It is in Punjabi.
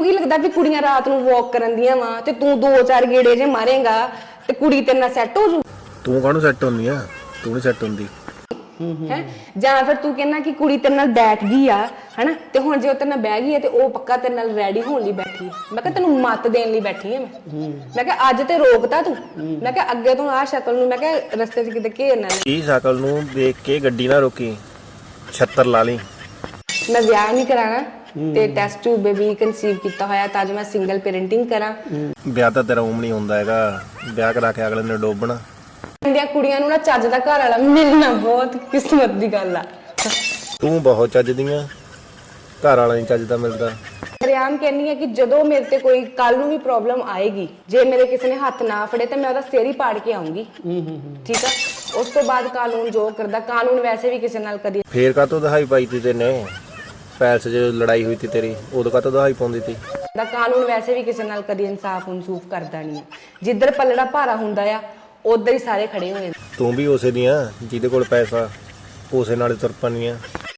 ਤੈਨੂੰ ਕੀ ਲੱਗਦਾ ਵੀ ਕੁੜੀਆਂ ਰਾਤ ਨੂੰ ਵਾਕ ਕਰਨ ਦੀਆਂ ਵਾ ਤੇ ਤੂੰ ਦੋ ਚਾਰ ਗੇੜੇ ਜੇ ਮਾਰੇਗਾ ਤੇ ਕੁੜੀ ਤੇਰੇ ਨਾਲ ਸੈੱਟ ਹੋ ਜੂ। ਤੂੰ ਕਾਹਨੂੰ ਸੈੱਟ ਹੁੰਦੀ ਆ? ਤੂੰ ਨਹੀਂ ਸੈੱਟ ਹੁੰਦੀ। ਹੈ? ਜਾਂ ਫਿਰ ਤੂੰ ਕਹਿੰਦਾ ਕਿ ਕੁੜੀ ਤੇਰੇ ਨਾਲ ਬੈਠ ਗਈ ਆ ਹਨਾ? ਤੇ ਹੁਣ ਜੇ ਉਹ ਤੇਰੇ ਨਾਲ ਬਹਿ ਗਈ ਹੈ ਤੇ ਉਹ ਪੱਕਾ ਤੇਰੇ ਨਾਲ ਰੈਡੀ ਹੋਣ ਲਈ ਬੈਠੀ ਹੈ ਮੈਂ ਕਿਹਾ ਤੈਨੂੰ ਮੱਤ ਦੇਣ ਲਈ ਬੈਠੀ ਹੈ ਮੈਂ। ਮੈਂ ਕਿਹਾ ਅੱਜ ਤੇ ਰੋਕਤਾ ਤੂੰ। ਮੈਂ ਕਿਹਾ ਅੱਗੇ ਤੋਂ ਆ ਸ਼ਕਲ ਨੂੰ ਮੈਂ ਕਿਹਾ ਰਸਤੇ 'ਚ ਕਿਤੇ ਘੇਰਨਾ ਨਹੀਂ। ਇਹ ਸ਼ਕਲ ਨੂੰ ਦੇਖ ਕੇ ਗੱਡੀ ਨਾ ਰੋਕੀ। ਛੱਤਰ ਲਾ ਲਈ। ਮੈਂ ਵਿਆਹ ਨਹੀਂ ਕਰਾਣਾ। ਤੇ ਟੈਸਟ ਟਿਊਬ ਬੇਬੀ ਕਨਸੀਵ ਕੀਤਾ ਹੋਇਆ ਤਾਂ ਜੋ ਮੈਂ ਸਿੰਗਲ ਪੈਰੈਂਟਿੰਗ ਕਰਾਂ। ਵਿਆਹ ਤਾਂ ਤੇਰਾ ਉਮ ਨਹੀਂ ਹੁੰਦਾ ਹੈਗਾ। ਵਿਆਹ ਕਰਾ ਕੇ ਅਗਲੇ ਨੇ ਡੋਬਣਾ। ਇੰਡੀਆ ਕੁੜੀਆਂ ਨੂੰ ਨਾ ਚੱਜ ਦਾ ਘਰ ਵਾਲਾ ਮਿਲਣਾ ਬਹੁਤ ਕਿਸਮਤ ਦੀ ਗੱਲ ਆ। ਤੂੰ ਬਹੁਤ ਚੱਜਦੀਆਂ ਘਰ ਵਾਲਾ ਨਹੀਂ ਚੱਜਦਾ ਮਿਲਦਾ। ਰਿਆਮ ਕਹਿੰਨੀ ਹੈ ਕਿ ਜਦੋਂ ਮੇਰੇ ਤੇ ਕੋਈ ਕੱਲ ਨੂੰ ਵੀ ਪ੍ਰੋਬਲਮ ਆਏਗੀ ਜੇ ਮੇਰੇ ਕਿਸੇ ਨੇ ਹੱਥ ਨਾ ਫੜੇ ਤੇ ਮੈਂ ਉਹਦਾ ਸਿਰ ਹੀ ਪਾੜ ਕੇ ਆਉਂਗੀ। ਠੀਕ ਆ? ਉਸ ਤੋਂ ਬਾਅਦ ਕਾਨੂੰਨ ਜੋ ਕਰਦਾ ਕਾਨੂੰਨ ਵੈਸੇ ਵੀ ਕਿਸੇ ਨਾਲ ਕਦੀ ਫੇਰ ਕਾਤੋਂ ਦਹਾਈ ਪਾਈ ਤੀ ਤੈਨੇ? ਪੈਲਸ 'ਚ ਲੜਾਈ ਹੋਈ ਤੀ ਤੇਰੀ ਉਦੋਂ ਕਾਤੋਂ ਦਹਾਈ ਪਾਉਂਦੀ ਤੀ? ਦਾ ਕਾਨੂੰਨ ਵੈਸੇ ਵੀ ਕਿਸੇ ਨਾਲ ਕਦੀ ਇਨਸਾਫ ਇਨਸੂਫ ਕਰਦਾ ਨਹੀਂ ਹੈ। ਜਿੱਧਰ ਪੱਲੜਾ ਭਾਰਾ ਹੁੰਦਾ ਆ ਉਧਰ ਹੀ ਸਾਰੇ ਖੜੇ ਹੋਏ ਨੇ। ਤੂੰ ਵੀ ਉਸੇ ਦੀਆਂ ਜਿਹਦੇ ਕੋਲ ਪੈਸਾ ਉਸੇ ਨਾਲ ਹੀ ਤੁਰ ਪੈਂਦੀਆਂ।